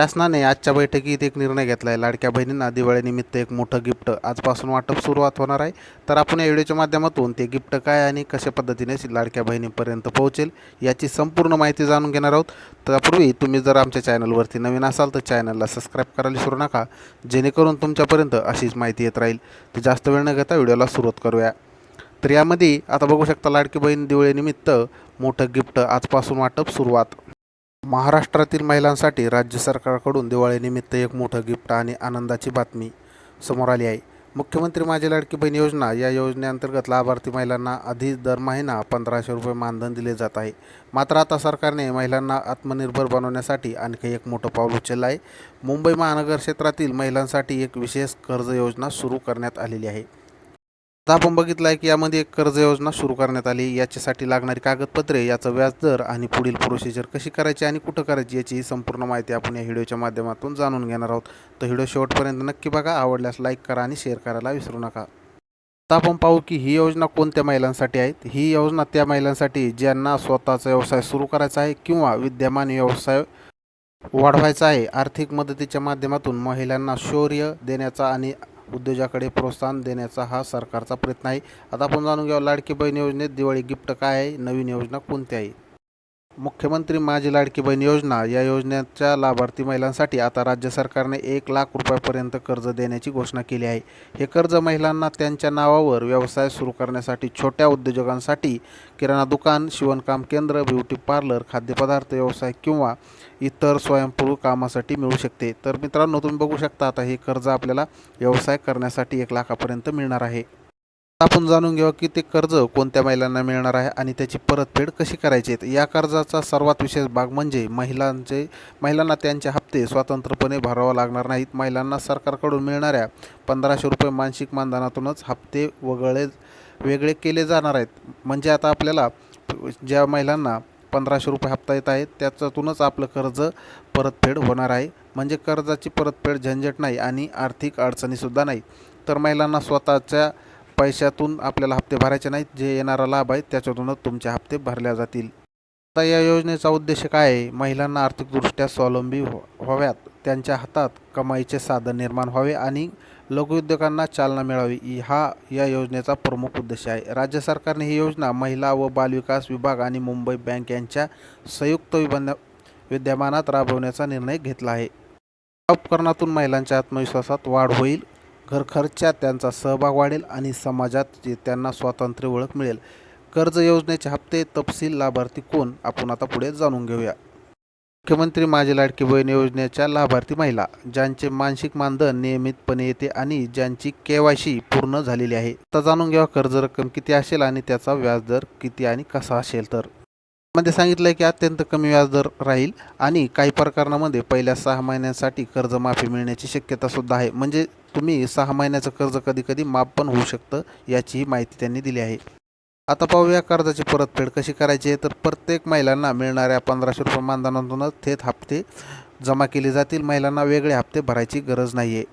शासनाने आजच्या बैठकीत एक निर्णय घेतला आहे लाडक्या बहिणींना दिवाळीनिमित्त एक मोठं गिफ्ट आजपासून वाटप सुरुवात होणार आहे. तर आपण या व्हिडिओच्या माध्यमातून ते गिफ्ट काय आणि कशा पद्धतीने लाडक्या बहिणीपर्यंत पोहोचेल याची संपूर्ण माहिती जाणून घेणार आहोत. त्यापूर्वी तुम्ही जर आमच्या चॅनलवरती नवीन असाल तर चॅनलला सबस्क्राईब करायला विसरू नका. जेणेकरून तुमच्यापर्यंत अशीच माहिती येत राहील. तर जास्त वेळ न घेता व्हिडिओला सुरुवात करूया. तर यामध्ये आता बघू शकता लाडकी बहीण दिवाळीनिमित्त मोठं गिफ्ट आजपासून वाटप सुरुवात. महाराष्ट्रातील महिलांसाठी राज्य सरकारकडून दिवाळीनिमित्त एक मोठं गिफ्ट आणि आनंदाची बातमी समोर आली आहे. मुख्यमंत्री माझी लाडकी बहीण योजना या योजनेअंतर्गत लाभार्थी महिलांना आधी दर महिना पंधराशे रुपये मानधन दिले जात आहे. मात्र आता सरकारने महिलांना आत्मनिर्भर बनवण्यासाठी आणखी एक मोठं पाऊल उचललं आहे. मुंबई महानगर क्षेत्रातील महिलांसाठी एक विशेष कर्ज योजना सुरू करण्यात आलेली आहे. आता आपण बघितलं आहे की यामध्ये एक कर्ज योजना सुरू करण्यात आली. याच्यासाठी लागणारी कागदपत्रे याचं व्याजदर आणि पुढील प्रोसिजर कशी करायची आणि कुठं करायची याची ही संपूर्ण माहिती आपण या व्हिडिओच्या माध्यमातून जाणून घेणार आहोत. तर व्हिडिओ शेवटपर्यंत नक्की बघा. आवडल्यास लाईक करा आणि शेअर करायला विसरू नका. आता आपण पाहू की ही योजना कोणत्या महिलांसाठी आहेत? ही योजना त्या महिलांसाठी ज्यांना स्वतःचा व्यवसाय सुरू करायचा आहे किंवा विद्यमान व्यवसाय वाढवायचा आहे आर्थिक मदतीच्या माध्यमातून महिलांना शौर्य देण्याचा आणि उद्योजाकडे प्रोत्साहन देण्याचा हा सरकारचा प्रयत्न आहे. आता आपण जाणून घ्या लाडकी बहीण योजनेत दिवाळी गिफ्ट काय आहे नवीन योजना कोणत्या आहे? मुख्यमंत्री माझी लाडकी बहीण योजना या योजनेच्या लाभार्थी महिलांसाठी आता राज्य सरकारने एक लाख रुपयापर्यंत कर्ज देण्याची घोषणा केली आहे. हे कर्ज महिलांना त्यांच्या नावावर व्यवसाय सुरू करण्यासाठी छोट्या उद्योजकांसाठी किराणा दुकान शिवणकाम केंद्र ब्युटी पार्लर खाद्यपदार्थ व्यवसाय किंवा इतर स्वयंपूर्व कामासाठी मिळू शकते. तर मित्रांनो तुम्ही बघू शकता आता हे कर्ज आपल्याला व्यवसाय करण्यासाठी एक लाखापर्यंत मिळणार आहे. आपण जाणून घेऊ की ते कर्ज कोणत्या महिलांना मिळणार आहे आणि त्याची परतफेड कशी करायची आहे. या कर्जाचा सर्वात विशेष भाग म्हणजे महिलांचे महिलांना त्यांचे हप्ते स्वतंत्रपणे भरावा लागणार नाहीत. महिलांना सरकारकडून मिळणाऱ्या पंधराशे रुपये मानसिक मानधनातूनच हप्ते वगळे वेगळे केले जाणार आहेत. म्हणजे आता आपल्याला ज्या महिलांना पंधराशे रुपये हप्ता येत आहेत त्याच्यातूनच आपलं कर्ज परतफेड होणार आहे. म्हणजे कर्जाची परतफेड झंझट नाही आणि आर्थिक अडचणीसुद्धा नाही. तर महिलांना स्वतःच्या पैशातून आपल्याला हप्ते भरायचे नाहीत जे येणारा लाभ आहे त्याच्यातूनच तुमचे हप्ते भरल्या जातील. आता या योजनेचा उद्देश काय आहे? महिलांना आर्थिकदृष्ट्या स्वावलंबी व्हाव्यात. त्यांच्या हातात कमाईचे साधन निर्माण व्हावे आणि लघुउद्योगांना चालना मिळावी. हा या योजनेचा प्रमुख उद्देश आहे. राज्य सरकारने ही योजना महिला व बालविकास विभाग आणि मुंबई बँक यांच्या संयुक्त विबंध विद्यमानात राबवण्याचा निर्णय घेतला आहे. या उपकरणातून महिलांच्या आत्मविश्वासात वाढ होईल. घरखर्चात त्यांचा सहभाग वाढेल आणि समाजात जे त्यांना स्वातंत्र्य ओळख मिळेल. कर्ज योजनेचे हप्ते तपशील लाभार्थी कोण? आपण आता पुढे जाणून घेऊया. मुख्यमंत्री माझी लाडकी बहीण योजनेच्या लाभार्थी महिला ज्यांचे मानसिक मानधन नियमितपणे येते आणि ज्यांची के पूर्ण झालेली आहे. तर जाणून घ्या कर्ज रक्कम किती असेल आणि त्याचा व्याजदर किती आणि कसा असेल तर? मध्ये सांगितलं आहे की अत्यंत कमी व्याजदर राहील आणि काही प्रकरणामध्ये पहिल्या सहा महिन्यांसाठी कर्जमाफी मिळण्याची शक्यता सुद्धा आहे. म्हणजे तुम्ही सहा महिन्याचं कर्ज कधी कधी माफ पण होऊ शकतं याचीही माहिती त्यांनी दिली आहे. आता पाहूया कर्जाची परतफेड कशी करायची आहे. तर प्रत्येक महिलांना मिळणाऱ्या पंधराशे रुपये मानधनातूनच थेट हप्ते जमा केले जातील. महिलांना वेगळे हप्ते भरायची गरज नाही आहे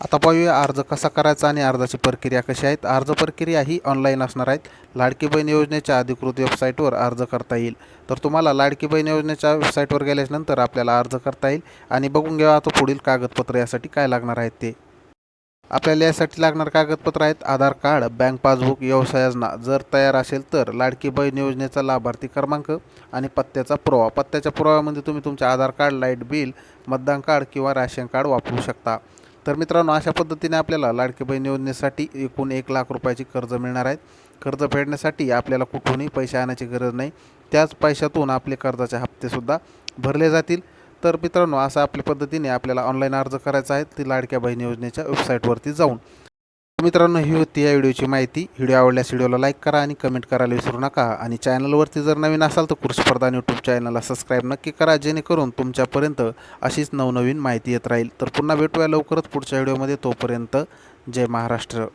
आता पाहूया अर्ज कसा करायचा आणि अर्जाची प्रक्रिया कशी आहेत. अर्ज प्रक्रिया ही ऑनलाईन असणार आहेत. लाडकी बहीण योजनेच्या अधिकृत वेबसाईटवर अर्ज करता येईल. तर तुम्हाला लाडकी बहीण योजनेच्या वेबसाईटवर गेल्याच्यानंतर आपल्याला अर्ज करता येईल. आणि बघून घ्यावा आता पुढील कागदपत्र यासाठी काय लागणार आहेत ते. आपल्याला यासाठी लागणार कागदपत्र आहेत. आधार कार्ड बँक पासबुक व्यवसाय योजना. जर तयार असेल तर लाडकी बहीण योजनेचा लाभार्थी क्रमांक आणि पत्त्याचा पुरावा. पत्त्याच्या पुराव्यामध्ये तुम्ही तुमचे आधार कार्ड लाइट बिल मतदान कार्ड किंवा राशन कार्ड वापरू शकता. तर मित्रांनो अशा पद्धतीने आपल्याला लाडकी बहीण योजनेसाठी एकूण एक लाख रुपयाची कर्ज मिळणार आहेत. कर्ज फेडण्यासाठी आपल्याला कुठूनही पैसे आणायची गरज नाही. त्याच पैशातून आपले कर्जाचे हप्तेसुद्धा भरले जातील. तर मित्रांनो असं आपल्या पद्धतीने आपल्याला ऑनलाईन अर्ज करायचा आहे. ती लाडक्या बहीण योजनेच्या वेबसाईटवरती जाऊन. मित्रांनो ही होती या व्हिडिओची माहिती. व्हिडिओ आवडल्यास व्हिडिओला लाईक करा आणि कमेंट करायला विसरू नका. आणि चॅनलवरती जर नवीन असाल तर कृषी यूट्यूब चॅनलला सबस्क्राईब नक्की करा जेणेकरून तुमच्यापर्यंत अशीच नवनवीन माहिती येत राहील. तर पुन्हा भेटूया लवकरच पुढच्या व्हिडिओमध्ये. तोपर्यंत जय महाराष्ट्र.